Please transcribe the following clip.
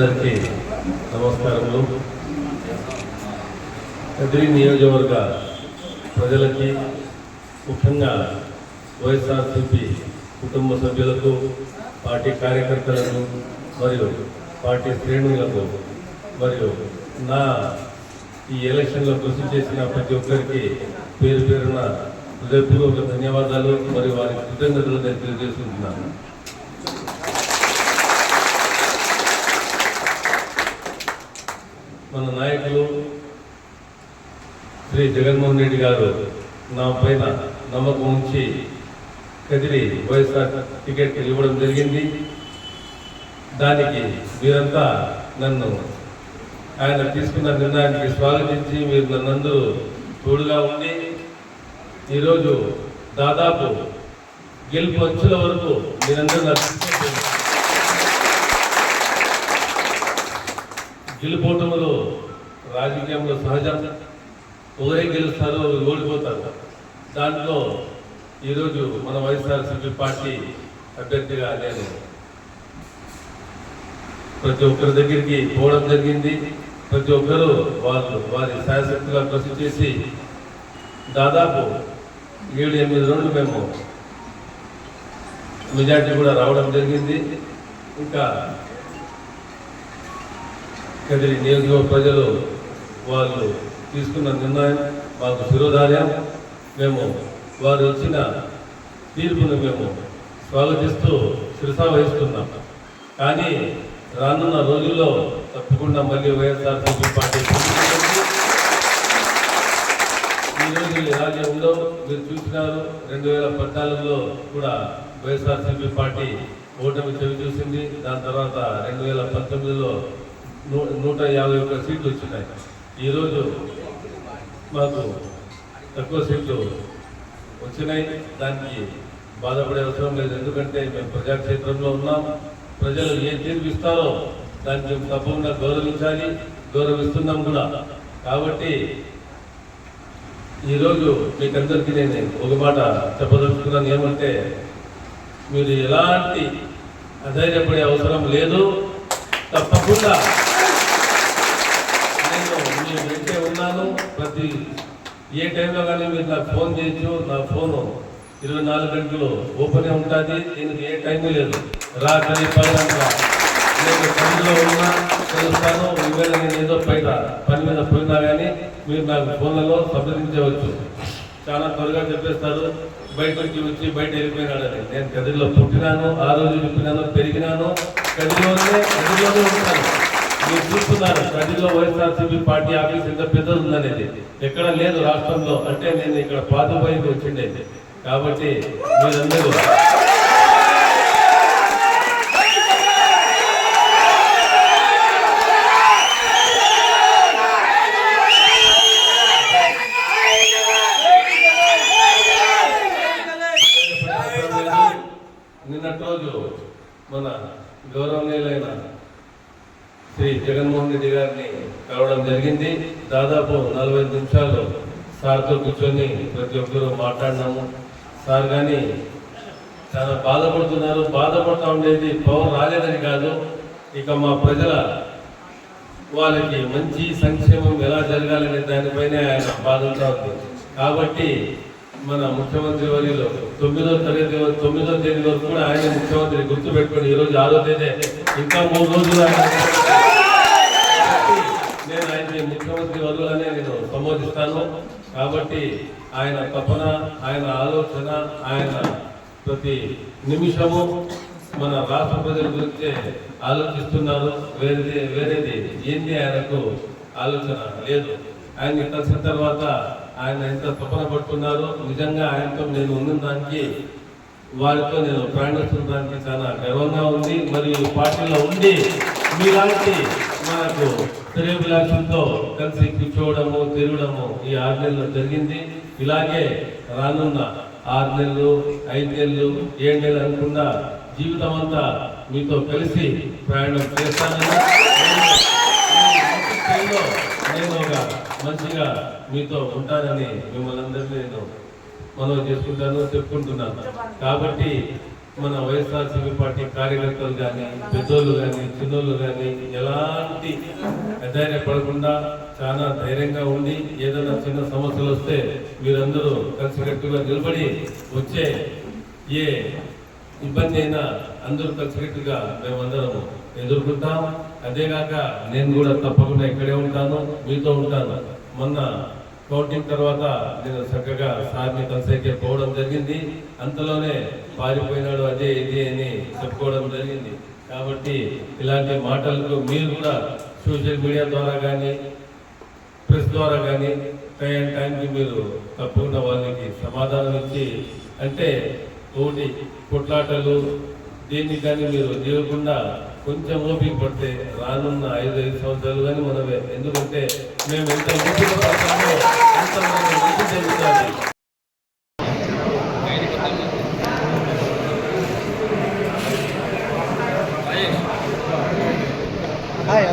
అందరికీ నమస్కారములు. కదిరి నియోజకవర్గ ప్రజలకి ముఖ్యంగా వైఎస్ఆర్సీపీ కుటుంబ సభ్యులకు పార్టీ కార్యకర్తలకు మరియు పార్టీ శ్రేణులకు మరియు నా ఈ ఎలక్షన్లో కృషి చేసిన ప్రతి ఒక్కరికి పేరు పేరున హృదయపూర్వక ధన్యవాదాలు మరియు వారి కృతజ్ఞతలు నేను తెలియజేసుకుంటున్నాను. మన నాయకులు శ్రీ జగన్మోహన్ రెడ్డి గారు నా పైన నమ్మకం ఉంచి కదిరి వైఎస్ఆర్ టికెట్ ఇవ్వడం జరిగింది. దానికి మీరంతా నన్ను ఆయన తీసుకున్న నిర్ణయానికి స్వాగతించి మీరు నన్నందరూ తోడుగా ఉండి ఈరోజు దాదాపు గెలుపు అంచుల వరకు మీరందరూ నాకు గెలుపోవటంలో రాజకీయంలో సహజం ఒకరే గెలుస్తారు ఓడిపోతారు. దాంట్లో ఈరోజు మన వైఎస్ఆర్సీపీ పార్టీ అభ్యర్థిగా నేను ప్రతి ఒక్కరి దగ్గరికి పోవడం జరిగింది. ప్రతి ఒక్కరూ వాళ్ళు వారి శాయశక్తిగా కృషి చేసి దాదాపు ఏడు ఎనిమిది రోజులు మేము మెజార్టీ కూడా రావడం జరిగింది. ఇంకా కదిరి నియోజకవర్గ ప్రజలు వాళ్ళు తీసుకున్న నిర్ణయం మాకు శిరోధార్యం. మేము వారు ఇచ్చిన తీర్పును మేము స్వాగతిస్తూ శిరసా వహిస్తున్నాం. కానీ రానున్న రోజుల్లో తప్పకుండా మళ్ళీ వైఎస్ఆర్సీపీ పార్టీ ఈరోజు ఈ రోజు ఇలాగే ఉందో మీరు చూసినారు రెండు వేల పద్నాలుగులో కూడా వైఎస్ఆర్సీపీ పార్టీ ఓటమి చవి చూసింది దాని తర్వాత రెండు వేల పంతొమ్మిదిలో నూ నూట యాభై ఒక్క సీట్లు వచ్చినాయి. ఈరోజు మాకు తక్కువ సీట్లు వచ్చినాయి. దానికి బాధపడే అవసరం లేదు. ఎందుకంటే మేము ప్రజాక్షేత్రంలో ఉన్నాం. ప్రజలు ఏ తీర్పిస్తారో దాన్ని మేము తప్పకుండా గౌరవించాలి గౌరవిస్తున్నాం కూడా. కాబట్టి ఈరోజు మీకందరికీ నేను ఒక మాట చెప్పదలుచుకున్నాను ఏమంటే మీరు ఎలాంటి అధైర్యపడే అవసరం లేదు. తప్పకుండా నేను మీ వెంటే ఉన్నాను ప్రతి ఏ టైంలో కానీ మీరు నాకు ఫోన్ చేయొచ్చు నా ఫోను ఇరవై నాలుగు గంటలు ఓపెనే ఉంటుంది. దీనికి ఏ టైం లేదు. రాత్రి పగలంతా నేను పనిలో ఉన్నా తెలుస్తాను. ఈవేళ నేను ఏదో బయట పని మీద పోయినా కానీ మీరు నాకు ఫోన్లలో సంప్రదించవచ్చు. చాలా త్వరగా చెప్పేస్తారు బయటకి వచ్చి బయట వెళ్ళిపోయినాడని. నేను కదిరిలో పుట్టినాను ఆ రోజు చెప్పినాను పెరిగినాను. కదిలోనే కదిలోనే ఉంటాను. మీరు చూస్తున్నారు కదిరిలో వైఎస్ఆర్సీపీ పార్టీ ఆఫీస్ ఎంత పెద్దది ఉందనేది ఎక్కడ లేదు రాష్ట్రంలో. అంటే నేను ఇక్కడ పాతపోయికి వచ్చిండేది. కాబట్టి మీరందరూ నిన్నటి రోజు మన గౌరవనీయులైన శ్రీ జగన్మోహన్ రెడ్డి గారిని కలవడం జరిగింది. దాదాపు నలభై ఐదు నిమిషాలు సార్తో కూర్చొని ప్రతి ఒక్కరూ మాట్లాడినాము. సార్ కానీ చాలా బాధపడుతున్నారు. బాధపడతా ఉండేది పవర్ రాలేదని కాదు. ఇక మా ప్రజల వాళ్ళకి మంచి సంక్షేమం ఎలా జరగాలనే దానిపైనే ఆయన బాధలతో ఉంది. కాబట్టి మన ముఖ్యమంత్రి వర్యులు తొమ్మిదో తరగతి తొమ్మిదో తేదీ వరకు కూడా ఆయన ముఖ్యమంత్రి గుర్తుపెట్టుకొని ఈ రోజు ఆరో తేదీ. ఇంకా మూడు రోజులు ఆయన కాబట్టి నేను ఆయన్ని ముఖ్యమంత్రి వర్గులనే నేను చేస్తాను. కాబట్టి ఆయన తపన ఆయన ఆలోచన ఆయన ప్రతి నిమిషము మన రాష్ట్ర ప్రజల గురించే ఆలోచిస్తున్నారు వేరేది వేరేది ఏంది ఆయనకు ఆలోచన లేదు. ఆయన్ని కలిసిన తర్వాత ఆయన ఎంత తపన పడుతున్నారు నిజంగా ఆయనతో నేను ఉన్న దానికి వారితో నేను ప్రయాణిస్తున్న చాలా గర్వంగా ఉంది. మరియు పార్టీలో ఉండి మీలాంటి మనకు శ్రేయభిలాషులతో కలిసి కూర్చోవడము తిరగడము ఈ ఆరు నెలలు జరిగింది. ఇలాగే రానున్న ఆరు నెలలు ఐదు నెలలు ఏడు నెలలు అనుకుండా జీవితం అంతా మీతో కలిసి ప్రయాణం చేస్తానని నేను ఒక మంచిగా మీతో ఉంటానని మిమ్మల్ని అందరినీ నేను మనవి చేసుకుంటాను చెప్పుకుంటున్నాను. కాబట్టి మన వైఎస్ఆర్సీపీ పార్టీ కార్యకర్తలు కానీ పెద్దోళ్ళు కానీ చిన్నోళ్ళు కానీ ఎలాంటి అధైర్యపడకుండా చాలా ధైర్యంగా ఉండి ఏదైనా చిన్న సమస్యలు వస్తే మీరందరూ కలిసికట్టుగా నిలబడి వచ్చే ఏ ఇబ్బంది అయినా అందరూ కలిసికట్టుగా మేమందరం ఎదుర్కొంటాం. అదేగాక నేను కూడా తప్పకుండా ఇక్కడే ఉంటాను మీతో ఉంటాను. మొన్న కౌంటింగ్ తర్వాత నేను చక్కగా సార్ని కన్సల్ట్ పోవడం జరిగింది. అంతలోనే పారిపోయినాడు అదే ఇది అని చెప్పుకోవడం జరిగింది. కాబట్టి ఇలాంటి మాటలకు మీరు కూడా సోషల్ మీడియా ద్వారా కానీ ప్రెస్ ద్వారా కానీ టైం టైంకి మీరు తప్పకుండా వాళ్ళకి సమాధానం ఇచ్చి అంటే ఒకటి కొట్లాటలు దీన్ని కానీ మీరు తీయకుండా కొంచెం ఓపిక పడితే రానున్న ఐదు ఐదు సంవత్సరాలు కానీ మనమే. ఎందుకంటే మేము ఎంత ఓపిక పడతామో అంత మనకి మంచి జరుగుతుంది హాయ్